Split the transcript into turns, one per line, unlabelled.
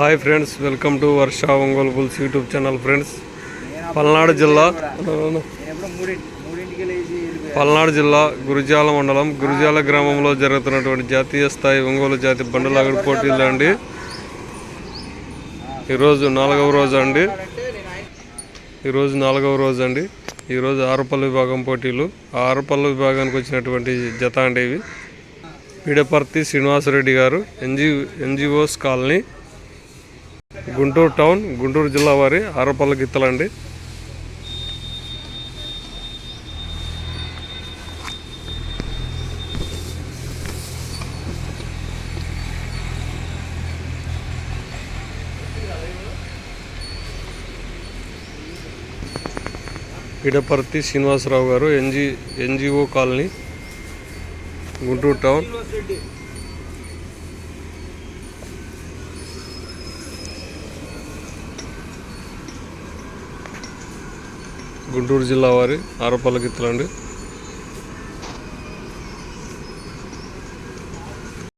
Hi friends welcome to Varsha Ongole bulls YouTube channel friends. Palnadu జిల్లా పల్నాడు జిల్లా గురుజాల మండలం గురుజాల గ్రామంలో జరుగుతున్నటువంటి జాతీయ స్థాయి ఒంగోలు జాతి బండలాగడి పోటీలు అండి. ఈరోజు నాలుగవ రోజు అండి. ఈరోజు నాలుగవ రోజు అండి. ఈరోజు ఆరుపల్లి విభాగం పోటీలు. ఆరుపల్లి విభాగానికి వచ్చినటువంటి జత అండి ఇవి. పీడపర్తి శ్రీనివాసరెడ్డి గారు NG NGOs colony Guntur town Guntur జిల్లా వారి అరపల్లి గిత్తలండి. పిడపర్తి శ్రీనివాసరావు గారు NG NGO colony Guntur town. Guntur జిల్లా వారి ఆరపల్లకి గిత్తలండి.